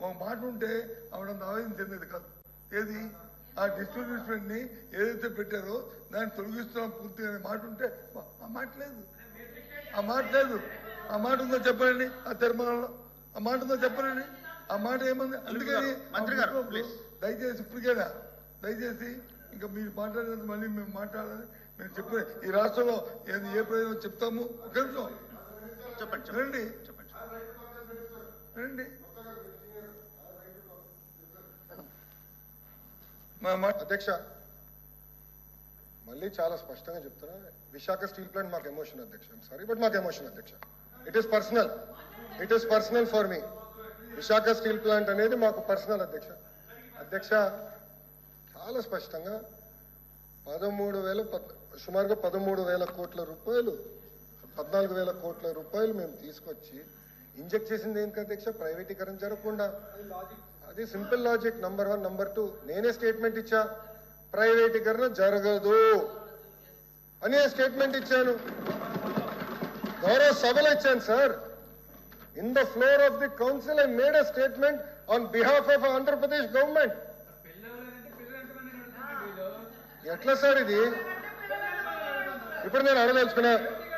ఒక మాట ఉంటే ఆవిడ ఆవేదన చెందేది కాదు. ఏది? ఆ డిస్ట్రిబ్యూషన్ని ఏదైతే పెట్టారో దాన్ని తొలగిస్తున్నాం పూర్తిగా అనే మాట ఉంటే ఆ మాట లేదు. ఆ మాట లేదు. ఆ మాట ఉందో చెప్పండి ఆ తీర్మానంలో. ఆ మాట ఉందో చెప్పండి ఆ మాట ఏముంది? అందుకని. దయచేసి ఇప్పటికైనా? దయచేసి ఇంకా మీరు మాట్లాడేది మళ్ళీ మేము మాట్లాడాలి. మేము చెప్పే ఈ రాష్ట్రంలో ఏది ఏ ప్రయోజనం చెప్తాము? ఒక నిమిషం. చెప్పండి చెప్పండి. రండి. చెప్పండి. రండి మా మాట అధ్యక్ష మళ్ళీ చాలా స్పష్టంగా చెప్తారా విశాఖ స్టీల్ ప్లాంట్ మాకు ఎమోషన్ అధ్యక్ష. సారీ బట్ మాకు ఎమోషన్ అధ్యక్ష. It is personal it is personal for me Visakha steel plant అనేది మాకు పర్సనల్ అధ్యక్ష. అధ్యక్ష చాలా స్పష్టంగా పదమూడు వేల సుమారుగా పదమూడు వేల కోట్ల రూపాయలు పద్నాలుగు వేల కోట్ల రూపాయలు మేము తీసుకొచ్చి ఇంజెక్ట్ చేసింది ఏంటి అధ్యక్ష? ప్రైవేటీకరణ జరగకుండా. అది simple logic. Number one number two నేనే స్టేట్మెంట్ ఇచ్చా. ప్రైవేటీకరణ జరగదు. అని స్టేట్మెంట్ ఇచ్చాను. గౌరవ సభలో ఇచ్చాను sir in the floor of the council I made a statement on behalf of Andhra Pradesh government ఎట్లా సార్ ఇది? ఇప్పుడు నేను అడదలుచుకున్నా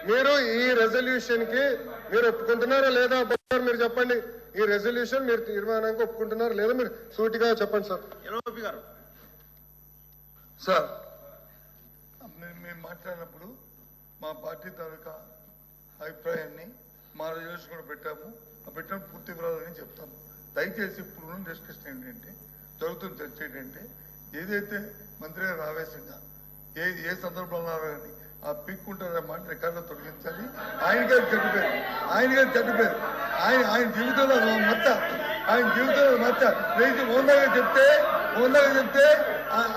మీరు ఈ రెజల్యూషన్కి మీరు ఒప్పుకుంటున్నారా లేదా? మీరు చెప్పండి. ఈ రెజల్యూషన్ మీరు తీర్మానానికి ఒప్పుకుంటున్నారా లేదా మీరు సూటిగా చెప్పండి సార్. గారు. సార్. మేము మేము మాట్లాడినప్పుడు మా పార్టీ తాలూకా అభిప్రాయాన్ని మా రిజర్వేషన్ కూడా పెట్టాము. ఆ పెట్టిన పూర్తి వివరాలని చెప్తాము. దయచేసి ఇప్పుడు ఉన్న డిస్కషన్ ఏంటంటే జరుగుతున్న చర్చ ఏంటంటే ఏదైతే మంత్రి గారు ఆవేశంగా ఏ ఏ సందర్భంలో కానీ ఆ పిక్కుంటారనే మాట రికార్డులో తొలగించాలి. ఆయన గారు పేరు. ఆయన గారు పేరు. ఆయన ఆయన జీవితంలో మత్త ఆయన జీవితంలో మత్త రైతు ఓందాగా చెప్తే ఓందాగా చెప్తే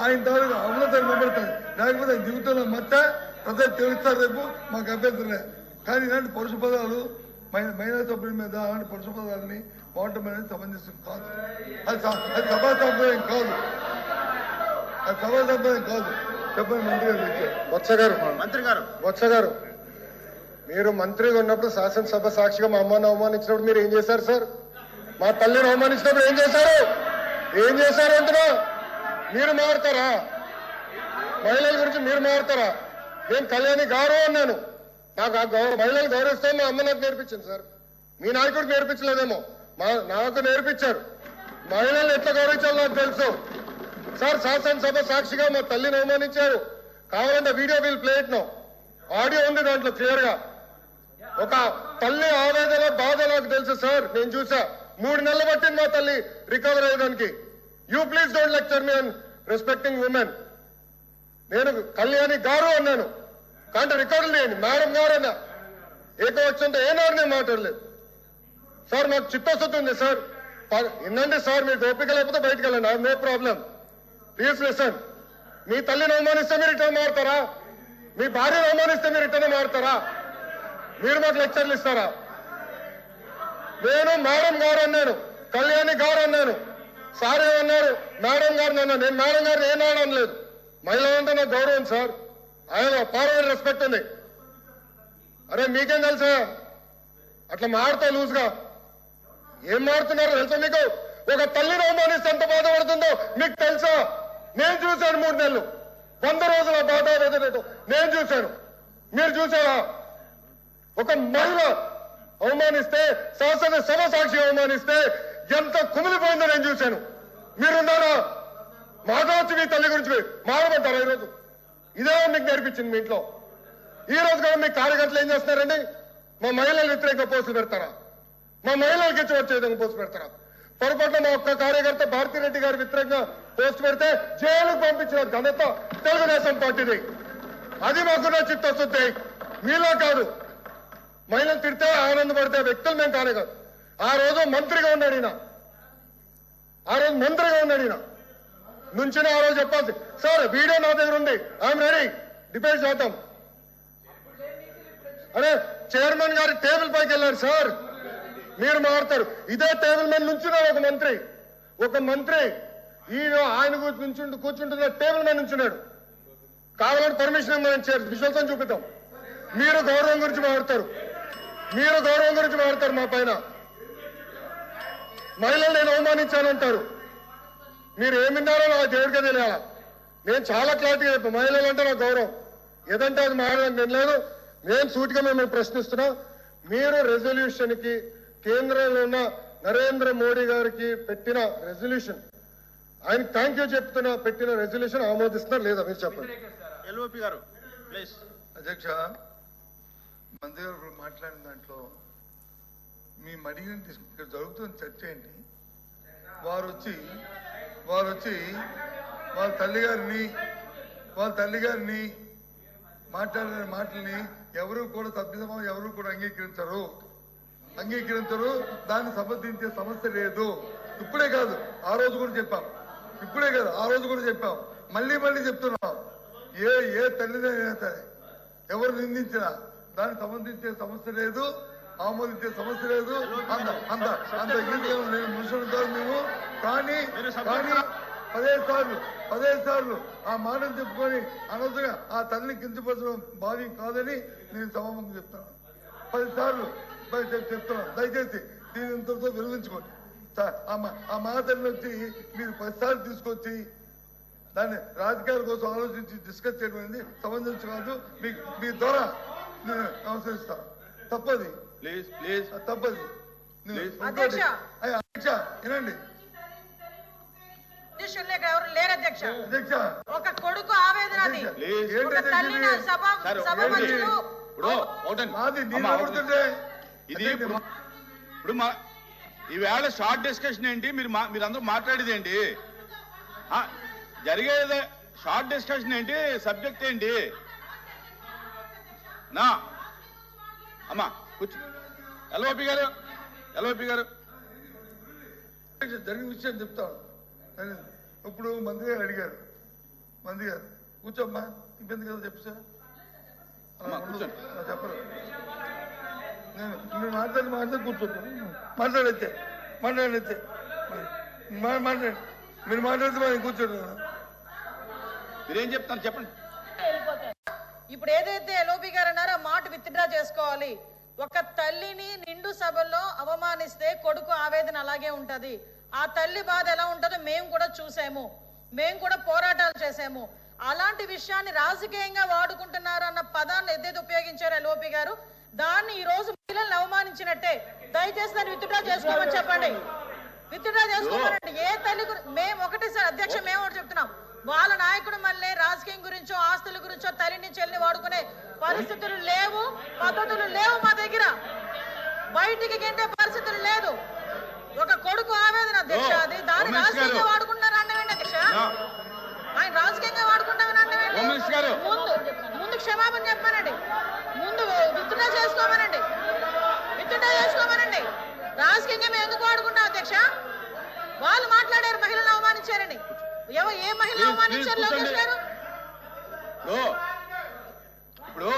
ఆయన తాలూకు అమలతను నిలబడతాడు లేకపోతే ఆయన జీవితంలో మత్త ప్రజలు తెలుస్తారు రేపు మాకు అభ్యంతరం కానీ ఇలాంటి పరుష పదాలు మహిళా సభ్యుల మీద అలాంటి పరుష పదాలని వాడటం అనేది సమంజసం కాదు. అది అది సభా సంప్రదాయం కాదు. అది సభా సంప్రదాయం కాదు. మంత్రి గారు. మంత్రి గారు. మీరు మంత్రిగా ఉన్నప్పుడు శాసనసభ సాక్షిగా మా అమ్మని అవమానించినప్పుడు మీరు ఏం చేశారు సార్? మా తల్లిని అవమానించినప్పుడు ఏం చేశారు? ఏం చేశారు అంటున్నా మీరు మారుతారా? మహిళల గురించి మీరు మారుతారా? నేను కళ్యాణి గౌరవం అన్నాను. నాకు ఆ గౌరవ మహిళలు గౌరవిస్తాం మా అమ్మ నాకు నేర్పించింది సార్. మీ నాయకుడికి నేర్పించలేదేమో. మా నాకు నేర్పించారు. మహిళలు ఎట్లా గౌరవించాలో నాకు తెలుసు. సార్ శాసనసభ సాక్షిగా మా తల్లిని అవమానించారు. కావాలంటే video we'll play it no audio ఉంది దాంట్లో క్లియర్గా ఒక తల్లి ఆవేదన బాధ నాకు తెలుసు సార్ నేను చూసా. మూడు నెలలు పట్టింది మా తల్లి recover అయ్యడానికి you please don't lecture me and respecting women నేను కళ్యాణి గారు అన్నాను. కానీ రికార్డు లేని మేడం గారు అన్నా. ఏకవచ్చంతో ఏనాడు నేను మాట్లాడలేదు. సార్ నాకు చిత్తశుద్ధి ఉంది సార్. ప- వినండి సార్ మీకు ఓపిక లేకపోతే బయటకు వెళ్ళండి. No problem please listen. మీ తల్లిని అవమానిస్తే మీరు రిటర్న్ మారుతారా? మీ భార్యను అవమానిస్తే మీరు రిటర్న్ మారుతారా? మీరు మాకు లెక్చర్లు ఇస్తారా? నేను మేడం గారు అన్నాను కళ్యాణి గారు అన్నాను సార్ ఏమన్నారు మేడం గారిని అన్నాను. నేను మేడం గారిని ఏం అనడం లేదు. మహిళ అంటే నాకు గౌరవం సార్. ఆయన పార్వల్ రెస్పెక్ట్ ఉంది. అరే మీకేం తెలుసా? అట్లా మారుతా లూజ్గా. ఏం మారుతున్నారో తెలుసా మీకు? ఒక తల్లిని అవమానిస్తే ఎంత బాధపడుతుందో మీకు తెలుసా? నేను చూశాను మూడు నెలలు. వంద రోజుల బాటా వదిలేటం నేను చూశాను. మీరు చూసారా ఒక మహిళ అవమానిస్తే శాసన సభ సాక్షి అవమానిస్తే ఎంత కుమిలిపోయిందో నేను చూశాను. మీరున్నారా? మాట్లాడచ్చు మీ తల్లి గురించి మాడమంటారా ఈరోజు? ఇదే మీకు నేర్పించింది మీ ఇంట్లో. ఈ రోజు కూడా మీ కార్యకర్తలు ఏం చేస్తున్నారండి? మా మహిళలు వ్యతిరేకంగా పోస్టులు పెడతారా? మా మహిళలకి ఇచ్చి వచ్చే విధంగా పోస్ట్ పెడతారా? పొరపాటున మా ఒక్క కార్యకర్త భారతిరెడ్డి గారి వ్యతిరేకంగా పోస్ట్ పెడితే జైలుకు పంపించిన ఘనత తెలుగుదేశం పార్టీది. అది మాకున్న చిత్తశుద్ధి. మీలో కాదు. మహిళలు తిడితే ఆనందపడితే వ్యక్తులు మేము కానే కాదు. ఆ రోజు మంత్రిగా ఉన్నాడు ఈయన. ఆ రోజు మంత్రిగా ఉన్నాడు ఈయన. నుంచిన ఆ రోజు చెప్పాల్సి సార్ వీడియో నా దగ్గర ఉంది. I'm ready. డిబేట్ చేద్దాం. అరే చైర్మన్ గారి టేబుల్ పైకి వెళ్ళారు సార్. మీరు మారుతారు. ఇదే టేబుల్ మీద నుంచున్నారు ఒక మంత్రి. ఒక మంత్రి ఈయన ఆయన కూర్చు- కూర్చుంటున్న టేబుల్ మీద నుంచున్నాడు. కావాలంటే పర్మిషన్ ఇవ్వమని విశ్వాసం చూపిద్దాం. మీరు గౌరవం గురించి మాట్లాడతారు మీరు గౌరవం గురించి మాట్లాడతారు మా పైన. మహిళలు నేను అవమానించానంటారు. మీరు ఏమిన్నారో నా దేవుడికే తెలియాల? నేను చాలా క్లారిటీగా చెప్పాను. మహిళలు అంటే నా గౌరవం. ఏదంటే అది మారడానికి నేను లేదు. నేను సూటిగా మిమ్మల్ని ప్రశ్నిస్తున్నా. మీరు రెజల్యూషన్కి కేంద్రంలో ఉన్న నరేంద్ర మోడీ గారికి పెట్టిన రెజల్యూషన్. ఆయన థ్యాంక్ యూ చెప్తున్నా పెట్టిన రెజల్యూషన్ ఆమోదిస్తున్నారు లేదా మీరు చెప్పండి. ఎల్ఓపి గారు ప్లీజ్. అధ్యక్ష మంత్రి గారు ఇప్పుడు మాట్లాడిన దాంట్లో మీ అడిగిన డిస్- ఇక్కడ జరుగుతున్న చర్చ ఏంటి వారు వచ్చి వారు వచ్చి వాళ్ళ తల్లి గారిని వాళ్ళ తల్లి గారిని మాట్లాడిన మాటల్ని ఎవరు కూడా తప్పిదమో ఎవరు కూడా అంగీకరించరు. అంగీకరించరు దాన్ని సమర్థించే సమస్య లేదు. ఇప్పుడే కాదు ఆ రోజు కూడా చెప్పాం. ఇప్పుడే కాదు ఆ రోజు కూడా చెప్పాం. మళ్ళీ మళ్ళీ చెప్తున్నాం. ఏ ఏ తల్లిదైనా సరే ఎవరు నిందించినా దాన్ని సంబంధించే సమస్య లేదు ఆమోదించే సమస్య లేదు. అంత అంత అంత నేను మనుషులు కాదు మేము. కానీ కానీ పదిహేను సార్లు పదిహేను సార్లు ఆ మాటను చెప్పుకొని అనవసరంగా ఆ తల్లిని కించపరచడం భావ్యం కాదని నేను సమాపంగా చెప్తాను పది సార్లు చెప్- చెప్తున్నాను దయచేసి దీని ఇంతటితో విరమించుకోండి. ఆ మాటలను వచ్చి మీరు పదిసార్లు తీసుకొచ్చి దాన్ని రాజకీయాల కోసం ఆలోచించి డిస్కస్ చేయడం అనేది సమంజసం కాదు. మీ మీ ద్వారా నేను నమస్కరిస్తాను తప్పది. ప్లీజ్ ప్లీజ్ అది తప్పది. అధ్యక్ష. అయ్య, అధ్యక్ష వినండి. ఎవరు లేరు అధ్యక్ష? అధ్యక్ష. ఒక కొడుకు ఆవేదన సభ సభ మాది ఇది ఇప్పుడు మా ఈవేళ షార్ట్ డిస్కషన్ ఏంటి? మీరు మీరందరూ మాట్లాడేది ఏంటి? ఆ, జరిగేది షార్ట్ డిస్కషన్ ఏంటి? సబ్జెక్ట్ ఏంటి? నా అమ్మా కూర్చో. ఎల్ఓపి గారు ఎల్ఓపి గారు. జరిగిన విషయం చెప్తాను కానీ ఇప్పుడు మంత్రి గారు అడిగారు. మంత్రి గారు కూర్చోమ్మా. ఇబ్బంది కదా చెప్పు సార్. చెప్పరు. నేను మాట్లాడి మాట్లాడి కూర్చోండి మాట్లాడైతే మాట్లాడైతే. మాట్లాడి. మీరు మాట్లాడితే మనం మీరేం చెప్తారు చెప్పండి. ఇప్పుడు ఏదైతే ఎలోపి గారు అన్నారో ఆ మాట విత్డ్రా చేసుకోవాలి. ఒక తల్లిని నిండు సభల్లో అవమానిస్తే కొడుకు ఆవేదన అలాగే ఉంటది. ఆ తల్లి బాధ ఎలా ఉంటుందో మేము కూడా చూసాము. మేము కూడా పోరాటాలు చేసాము. అలాంటి విషయాన్ని రాజకీయంగా వాడుకుంటున్నారు అన్న పదాన్ని ఏదైతే ఉపయోగించారో ఎల్ఓపి గారు దాన్ని ఈ రోజు అవమానించినట్టే. దయచేసి దాన్ని విత్డ్రా చేసుకోమని చెప్పండి. విత్డ్రా చేసుకోమనండి. ఏ తల్లి మేము ఒకటే సార్ అధ్యక్ష మేము ఒకటి చెప్తున్నాం. వాళ్ళ నాయకుడు మళ్ళీ రాజకీయం గురించో ఆస్తుల గురించో తల్లిని చెల్లిని వాడుకునే పరిస్థితులు లేవు. పద్ధతులు లేవు మా దగ్గర. బయటికి గెంటే పరిస్థితులు లేదు. ఒక కొడుకు ఆవేదన అధ్యక్ష అది దాన్ని. రాజకీయంగా అన్నవేంటి అధ్యక్ష? ఆయన రాజకీయంగా వాడుకుంటామని గారు. ముందు ముందు క్షమాపణ చెప్పానండి. ముందు విత్డ్రా చేసుకోమనండి విత్డ్రా చేసుకోమనండి. రాజకీయంగా మేము ఎందుకు వాడుకుంటాం అధ్యక్ష? వాళ్ళు మాట్లాడారు మహిళలను అవమానించారని. ఏ Please, అవమానించారు లోకేష్. గారు? ఇప్పుడు